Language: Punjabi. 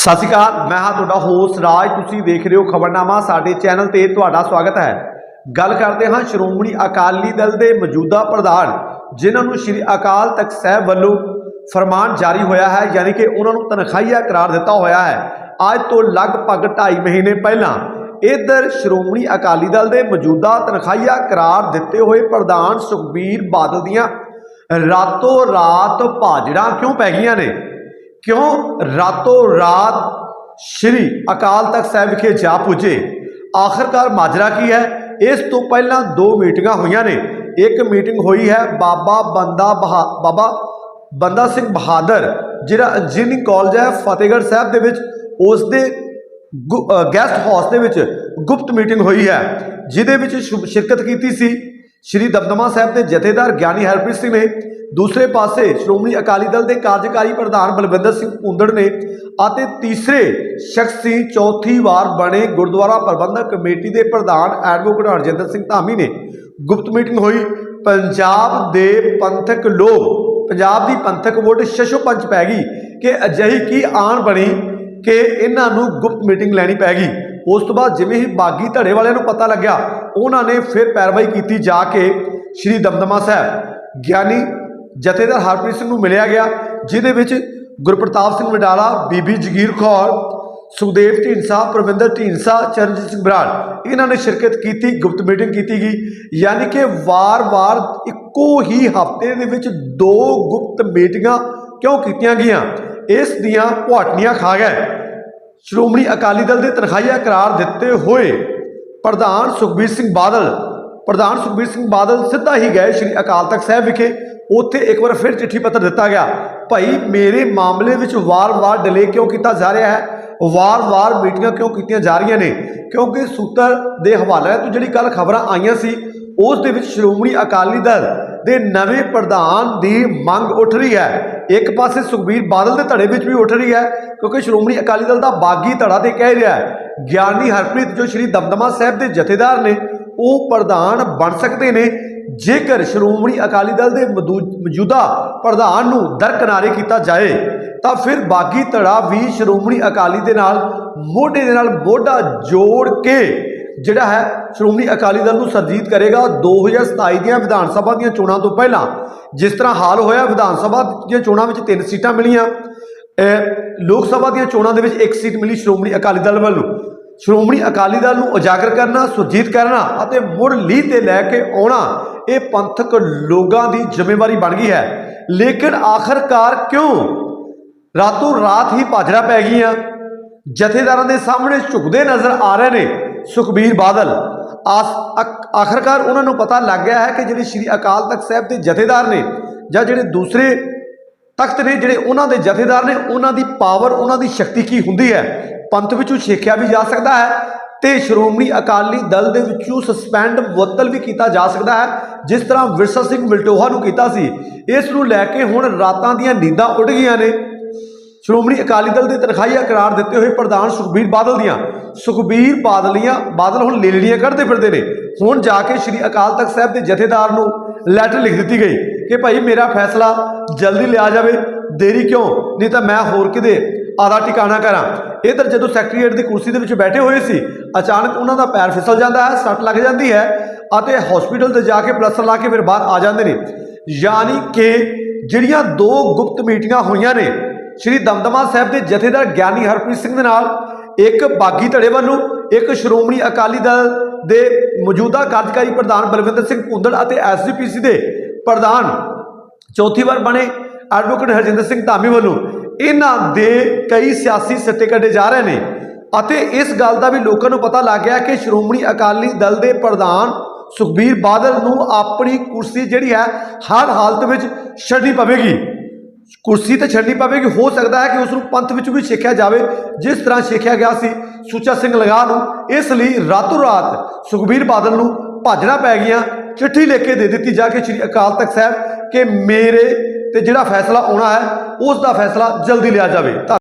ਸਤਿ ਸ਼੍ਰੀ ਅਕਾਲ, ਮੈਂ ਹਾਂ ਤੁਹਾਡਾ ਹੋਸਟ ਰਾਜ, ਤੁਸੀਂ ਦੇਖ ਰਹੇ ਹੋ ਖਬਰਨਾਮਾ, ਸਾਡੇ ਚੈਨਲ ਤੇ ਤੁਹਾਡਾ ਸਵਾਗਤ ਹੈ। ਗੱਲ ਕਰਦੇ ਹਾਂ ਸ਼੍ਰੋਮਣੀ ਅਕਾਲੀ ਦਲ ਦੇ ਮੌਜੂਦਾ ਪ੍ਰਧਾਨ, ਜਿਨ੍ਹਾਂ ਨੂੰ ਸ਼੍ਰੀ ਅਕਾਲ ਤਖਤ ਸਾਹਿਬ ਵੱਲੋਂ ਫਰਮਾਨ ਜਾਰੀ ਹੋਇਆ ਹੈ, ਯਾਨੀ ਕਿ ਉਹਨਾਂ ਨੂੰ ਤਨਖਾਹੀਆ ਕਰਾਰ ਦਿੱਤਾ ਹੋਇਆ ਹੈ। ਅੱਜ ਤੋਂ ਲਗਭਗ 2.5 ਮਹੀਨੇ ਪਹਿਲਾਂ ਇਧਰ ਸ਼੍ਰੋਮਣੀ ਅਕਾਲੀ ਦਲ ਦੇ ਮੌਜੂਦਾ ਤਨਖਾਹੀਆ ਕਰਾਰ ਦਿੱਤੇ ਹੋਏ ਪ੍ਰਧਾਨ ਸੁਖਬੀਰ ਬਾਦਲ ਦੀਆਂ ਰਾਤੋਂ ਰਾਤ ਭਾਜੜਾਂ ਕਿਉਂ ਪੈ ਗਈਆਂ ਨੇ? ਕਿਉਂ ਰਾਤੋਂ ਰਾਤ ਸ਼੍ਰੀ ਅਕਾਲ ਤਖਤ ਸਾਹਿਬ ਵਿਖੇ ਜਾ ਪੁੱਜੇ? ਆਖਰਕਾਰ ਮਾਜਰਾ ਕੀ ਹੈ? ਇਸ ਤੋਂ ਪਹਿਲਾਂ ਦੋ ਮੀਟਿੰਗਾਂ ਹੋਈਆਂ ਨੇ। ਇੱਕ ਮੀਟਿੰਗ ਹੋਈ ਹੈ ਬਾਬਾ ਬੰਦਾ ਬਹਾ, ਬਾਬਾ ਬੰਦਾ ਸਿੰਘ ਬਹਾਦਰ, ਜਿਹੜਾ ਇੰਜੀਨੀਅਰਿੰਗ ਕਾਲਜ ਹੈ ਫਤਿਹਗੜ੍ਹ ਸਾਹਿਬ ਦੇ ਵਿੱਚ ਉਸ ਦੇ ਗੈਸਟ ਹਾਊਸ ਦੇ ਵਿੱਚ ਗੁਪਤ ਮੀਟਿੰਗ ਹੋਈ ਹੈ, ਜਿਹਦੇ ਵਿੱਚ ਸ਼ੁਭ- ਸ਼ਿਰਕਤ ਕੀਤੀ ਸੀ। ਸ਼੍ਰੀ ਦਮਦਮਾ ਸਾਹਿਬ ਦੇ ਜਥੇਦਾਰ ਗਿਆਨੀ ਹਰਪ੍ਰੀਤ ਸਿੰਘ ਨੇ ਦੂਸਰੇ ਪਾਸੇ ਸ਼੍ਰੋਮਣੀ ਅਕਾਲੀ ਦਲ ਦੇ ਕਾਰਜਕਾਰੀ ਪ੍ਰਧਾਨ ਬਲਵਿੰਦਰ ਸਿੰਘ ਭੁੰਦੜ ਨੇ ਅਤੇ ਤੀਸਰੇ ਸ਼ਖਸੀ ਚੌਥੀ ਵਾਰ ਬਣੇ ਗੁਰਦੁਆਰਾ ਪ੍ਰਬੰਧਕ ਕਮੇਟੀ ਦੇ ਪ੍ਰਧਾਨ ਐਡਵੋਕੇਟ ਹਰਜਿੰਦਰ ਸਿੰਘ ਧਾਮੀ ਨੇ ਗੁਪਤ ਮੀਟਿੰਗ ਹੋਈ। ਪੰਜਾਬ ਦੇ ਪੰਥਕ ਲੋਕ, ਪੰਜਾਬ ਦੀ ਪੰਥਕ ਵੋਟ ਸ਼ਸ਼ੋ ਪੰਚ ਪੈ ਗਈ ਕਿ ਅਜਿਹੀ ਕੀ ਆਣ ਬਣੀ ਕਿ ਇਹਨਾਂ ਨੂੰ ਗੁਪਤ ਮੀਟਿੰਗ ਲੈਣੀ ਪੈ ਗਈ। ਉਸ ਤੋਂ ਬਾਅਦ ਜਿਵੇਂ ਹੀ ਬਾਗੀ ਧੜੇ ਵਾਲਿਆਂ ਨੂੰ ਪਤਾ ਲੱਗਿਆ, ਉਹਨਾਂ ਨੇ ਫਿਰ ਪੈਰਵਾਈ ਕੀਤੀ ਜਾ ਕੇ ਸ਼੍ਰੀ ਦਮਦਮਾ ਸਾਹਿਬ। ਗਿਆਨੀ ਜਥੇਦਾਰ ਹਰਪ੍ਰੀਤ ਸਿੰਘ ਨੂੰ ਮਿਲਿਆ ਗਿਆ, ਜਿਹਦੇ ਵਿੱਚ ਗੁਰਪ੍ਰਤਾਪ ਸਿੰਘ ਵਡਾਲਾ, ਬੀਬੀ ਜਗੀਰ ਕੌਰ, ਸੁਖਦੇਵ ਢੀਂਸਾ ਪ੍ਰਵਿੰਦਰ ਢੀਂਸਾ ਚਰਨਜੀਤ ਸਿੰਘ ਬਰਾੜ, ਇਹਨਾਂ ਨੇ ਸ਼ਿਰਕਤ ਕੀਤੀ, ਗੁਪਤ ਮੀਟਿੰਗ ਕੀਤੀ ਗਈ। ਯਾਨੀ ਕਿ ਵਾਰ-ਵਾਰ ਇੱਕੋ ਹੀ ਹਫ਼ਤੇ ਦੇ ਵਿੱਚ ਦੋ ਗੁਪਤ ਮੀਟਿੰਗਾਂ ਕਿਉਂ ਕੀਤੀਆਂ ਗਈਆਂ? ਇਸ ਦੀਆਂ ਪੁਆਟਨੀਆਂ ਖਾ ਗਏ। ਸ਼੍ਰੋਮਣੀ ਅਕਾਲੀ ਦਲ ਦੇ ਤਨਖਾਹੀਆ ਕਰਾਰ ਦਿੱਤੇ ਹੋਏ ਪ੍ਰਧਾਨ ਸੁਖਬੀਰ ਸਿੰਘ ਬਾਦਲ। ਪ੍ਰਧਾਨ ਸੁਖਬੀਰ ਸਿੰਘ ਬਾਦਲ ਸਿੱਧਾ ਹੀ ਗਏ ਸ਼੍ਰੀ ਅਕਾਲ ਤਖਤ ਸਾਹਿਬ ਵਿਖੇ। ਉੱਥੇ ਇੱਕ ਵਾਰ ਫਿਰ ਚਿੱਠੀ ਪੱਤਰ ਦਿੱਤਾ ਗਿਆ, ਭਾਈ, ਮੇਰੇ ਮਾਮਲੇ ਵਿੱਚ ਵਾਰ-ਵਾਰ ਡਿਲੇ ਕਿਉਂ ਕੀਤਾ ਜਾ ਰਿਹਾ ਹੈ? ਵਾਰ-ਵਾਰ ਮੀਟਿੰਗਾਂ ਕਿਉਂ ਕੀਤੀਆਂ ਜਾ ਰਹੀਆਂ ਨੇ? ਕਿਉਂਕਿ ਸੂਤਰ ਦੇ ਹਵਾਲੇ ਤੋਂ ਜਿਹੜੀ ਕੱਲ ਖਬਰਾਂ ਆਈਆਂ ਸੀ, ਉਸ ਦੇ ਵਿੱਚ ਸ਼੍ਰੋਮਣੀ ਅਕਾਲੀ ਦਲ ਦੇ ਨਵੇਂ ਪ੍ਰਧਾਨ ਦੀ ਮੰਗ ਉੱਠ ਰਹੀ ਹੈ। ਇੱਕ ਪਾਸੇ ਸੁਖਬੀਰ ਬਾਦਲ ਦੇ ਧੜੇ ਵਿੱਚ ਵੀ ਉੱਠ ਰਹੀ ਹੈ, ਕਿਉਂਕਿ ਸ਼੍ਰੋਮਣੀ ਅਕਾਲੀ ਦਲ ਦਾ ਬਾਗੀ ਧੜਾ ਤੇ ਕਹਿ ਰਿਹਾ ਹੈ, ਗਿਆਨੀ ਹਰਪ੍ਰੀਤ ਜੋ ਸ਼੍ਰੀ ਦਮਦਮਾ ਸਾਹਿਬ ਦੇ ਜਥੇਦਾਰ ਨੇ, ਉਹ ਪ੍ਰਧਾਨ ਬਣ ਸਕਦੇ ਨੇ। ਜੇਕਰ ਸ਼੍ਰੋਮਣੀ ਅਕਾਲੀ ਦਲ ਦੇ ਮਦੂ- ਮੌਜੂਦਾ ਪ੍ਰਧਾਨ ਨੂੰ ਦਰਕਨਾਰੇ ਕੀਤਾ ਜਾਏ, ਤਾਂ ਫਿਰ ਬਾਗੀ ਧੜਾ ਵੀ ਸ਼੍ਰੋਮਣੀ ਅਕਾਲੀ ਦੇ ਨਾਲ, ਮੋਢੇ ਦੇ ਨਾਲ ਮੋਢਾ ਜੋੜ ਕੇ ਜਿਹੜਾ ਹੈ ਸ਼੍ਰੋਮਣੀ ਅਕਾਲੀ ਦਲ ਨੂੰ ਸਰਜੀਤ ਕਰੇਗਾ 2027 ਦੀਆਂ ਵਿਧਾਨ ਸਭਾ ਦੀਆਂ ਚੋਣਾਂ ਤੋਂ ਪਹਿਲਾਂ। ਜਿਸ ਤਰ੍ਹਾਂ ਹਾਲ ਹੋਇਆ, ਵਿਧਾਨ ਸਭਾ ਦੀਆਂ ਚੋਣਾਂ ਵਿੱਚ ਤਿੰਨ ਸੀਟਾਂ ਮਿਲੀਆਂ। ਲੋਕ ਸਭਾ ਦੀਆਂ ਚੋਣਾਂ ਦੇ ਵਿੱਚ ਇੱਕ ਸੀਟ ਮਿਲੀ ਸ਼੍ਰੋਮਣੀ ਅਕਾਲੀ ਦਲ ਵੱਲੋਂ। ਸ਼੍ਰੋਮਣੀ ਅਕਾਲੀ ਦਲ ਨੂੰ ਉਜਾਗਰ ਕਰਨਾ, ਸੁਰਜੀਤ ਕਰਨਾ ਅਤੇ ਮੁੜ ਲੀਹ ਤੇ ਲੈ ਕੇ ਆਉਣਾ, ਇਹ ਪੰਥਕ ਲੋਕਾਂ ਦੀ ਜ਼ਿੰਮੇਵਾਰੀ ਬਣ ਗਈ ਹੈ। ਲੇਕਿਨ ਆਖਰਕਾਰ ਕਿਉਂ? ਰਾਤੋਂ ਰਾਤ ਹੀ ਭਾਜੜਾ ਪੈ ਗਈਆਂ। ਜਥੇਦਾਰਾਂ ਦੇ ਸਾਹਮਣੇ ਝੁਕਦੇ ਨਜ਼ਰ ਆ ਰਹੇ ਨੇ। ਸੁਖਬੀਰ ਬਾਦਲ। ਆਸ- ਅਕ- ਆਖਰਕਾਰ ਉਹਨਾਂ ਨੂੰ ਪਤਾ ਲੱਗ ਗਿਆ ਹੈ ਕਿ ਜਿਹੜੇ ਸ਼੍ਰੀ ਅਕਾਲ ਤਖਤ ਸਾਹਿਬ ਦੇ ਜਥੇਦਾਰ ਨੇ ਜਾਂ ਜਿਹੜੇ ਦੂਸਰੇ ਤਖਤ ਨੇ ਜਿਹੜੇ ਉਹਨਾਂ ਦੇ ਜਥੇਦਾਰ ਨੇ, ਉਹਨਾਂ ਦੀ ਪਾਵਰ, ਉਹਨਾਂ ਦੀ ਸ਼ਕਤੀ ਕੀ ਹੁੰਦੀ ਹੈ? ਪੰਥ ਵਿੱਚੋਂ ਛੇਕਿਆ ਵੀ ਜਾ ਸਕਦਾ ਹੈ ਤੇ ਸ਼੍ਰੋਮਣੀ ਅਕਾਲੀ ਦਲ ਦੇ ਵਿੱਚੋਂ ਸਸਪੈਂਡ ਮੁਅੱਤਲ ਵੀ ਕੀਤਾ ਜਾ ਸਕਦਾ ਹੈ, ਜਿਸ ਤਰ੍ਹਾਂ ਵਿਰਸਾ ਸਿੰਘ ਮਿਲਟੋਹਾ ਨੂੰ ਕੀਤਾ ਸੀ। ਇਸ ਨੂੰ ਲੈ ਕੇ ਹੁਣ ਰਾਤਾਂ ਦੀਆਂ ਨੀਂਦਾਂ ਉੱਡ ਗਈਆਂ ਨੇ। ਸ਼੍ਰੋਮਣੀ ਅਕਾਲੀ ਦਲ ਦੇ ਤਨਖਾਹੀਆ ਕਰਾਰ ਦਿੱਤੇ ਹੋਏ ਪ੍ਰਧਾਨ ਸੁਖਬੀਰ ਬਾਦਲ ਦੀਆਂ। ਸੁਖਬੀਰ ਬਾਦਲੀਆਂ ਬਾਦਲ ਹੁਣ ਲੇਲੜੀਆਂ ਕੱਢਦੇ ਫਿਰਦੇ ਨੇ। ਹੁਣ ਜਾ ਕੇ ਸ਼੍ਰੀ ਅਕਾਲ ਤਖਤ ਸਾਹਿਬ ਦੇ ਜਥੇਦਾਰ ਨੂੰ ਲੈਟਰ ਲਿਖ ਦਿੱਤੀ ਗਈ ਕਿ ਭਾਈ ਮੇਰਾ ਫੈਸਲਾ ਜਲਦੀ ਲਿਆ ਜਾਵੇ। ਦੇਰੀ ਕਿਉਂ? ਨਹੀਂ ਤਾਂ ਮੈਂ ਹੋਰ ਕਿਤੇ ਆਦਾ ਟਿਕਾਣਾ ਕਰਾਂ। ਇਧਰ ਜਦੋਂ ਸੈਕਟਰੀਏਟ ਦੀ ਕੁਰਸੀ ਦੇ ਵਿੱਚ ਬੈਠੇ ਹੋਏ ਸੀ, ਅਚਾਨਕ ਉਹਨਾਂ ਦਾ ਪੈਰ ਫਿਸਲ ਜਾਂਦਾ ਹੈ, ਸੱਟ ਲੱਗ ਜਾਂਦੀ ਹੈ ਅਤੇ ਹਸਪੀਟਲ ਤੇ ਜਾ ਕੇ ਪਲਸਟਰ ਲਾ ਕੇ ਫਿਰ ਬਾਹਰ ਆ ਜਾਂਦੇ ਨੇ। ਯਾਨੀ ਕਿ ਜਿਹੜੀਆਂ ਦੋ ਗੁਪਤ ਮੀਟਿੰਗਾਂ ਹੋਈਆਂ ਨੇ ਸ਼੍ਰੀ ਦਮਦਮਾ ਸਾਹਿਬ ਦੇ ਜਥੇਦਾਰ ਗਿਆਨੀ ਹਰਪ੍ਰੀਤ ਸਿੰਘ ਦੇ ਨਾਲ ਇੱਕ ਬਾਗੀ ਧੜੇ ਵੱਲੋਂ ਇੱਕ ਸ਼੍ਰੋਮਣੀ ਅਕਾਲੀ ਦਲ ਦੇ ਮੌਜੂਦਾ ਕਾਰਜਕਾਰੀ ਪ੍ਰਧਾਨ ਬਲਵਿੰਦਰ ਸਿੰਘ ਭੁੰਦੜ ਅਤੇ ਐਸਜੀਪੀਸੀ ਦੇ ਪ੍ਰਧਾਨ ਚੌਥੀ ਵਾਰ ਬਣੇ ਐਡਵੋਕੇਟ ਹਰਜਿੰਦਰ ਸਿੰਘ ਧਾਮੀ ਵੱਲੋਂ ਇਹਨਾਂ ਦੇ ਕਈ ਸਿਆਸੀ ਸੱਟੇ ਕੱਢੇ ਜਾ ਰਹੇ ਨੇ ਅਤੇ ਇਸ ਗੱਲ ਦਾ ਵੀ ਲੋਕਾਂ ਨੂੰ ਪਤਾ ਲੱਗ ਗਿਆ ਕਿ ਸ਼੍ਰੋਮਣੀ ਅਕਾਲੀ ਦਲ ਦੇ ਪ੍ਰਧਾਨ ਸੁਖਬੀਰ ਬਾਦਲ ਨੂੰ ਆਪਣੀ ਕੁਰਸੀ ਜਿਹੜੀ ਹੈ, ਹਰ ਹਾਲਤ ਵਿੱਚ ਛੱਡਣੀ ਪਵੇਗੀ। ਕੁਰਸੀ ਤੇ ਛੱਡਣੀ ਪਵੇਗੀ ਹੋ ਸਕਦਾ ਹੈ ਕਿ ਉਸ ਨੂੰ ਪੰਥ ਵਿੱਚ ਵੀ ਸਿੱਖਿਆ ਜਾਵੇ, ਜਿਸ ਤਰ੍ਹਾਂ ਸਿੱਖਿਆ ਗਿਆ ਸੀ ਸੁੱਚਾ ਸਿੰਘ ਲਗਾ ਨੂੰ, ਇਸ ਲਈ ਰਾਤੋਂ ਰਾਤ ਸੁਖਬੀਰ ਬਾਦਲ ਨੂੰ ਭਾਜਣਾ ਪੈ ਗਈਆਂ, ਚਿੱਠੀ ਲਿਖ ਕੇ ਦੇ ਦਿੱਤੀ ਜਾ ਕੇ ਸ੍ਰੀ ਅਕਾਲ ਤਖਤ ਸਾਹਿਬ ਕਿ ਮੇਰੇ ਤੇ ਜਿਹੜਾ ਫੈਸਲਾ ਆਉਣਾ ਹੈ, ਉਸ ਦਾ ਫੈਸਲਾ ਜਲਦੀ ਲਿਆ ਜਾਵੇ। ਧੰਨ-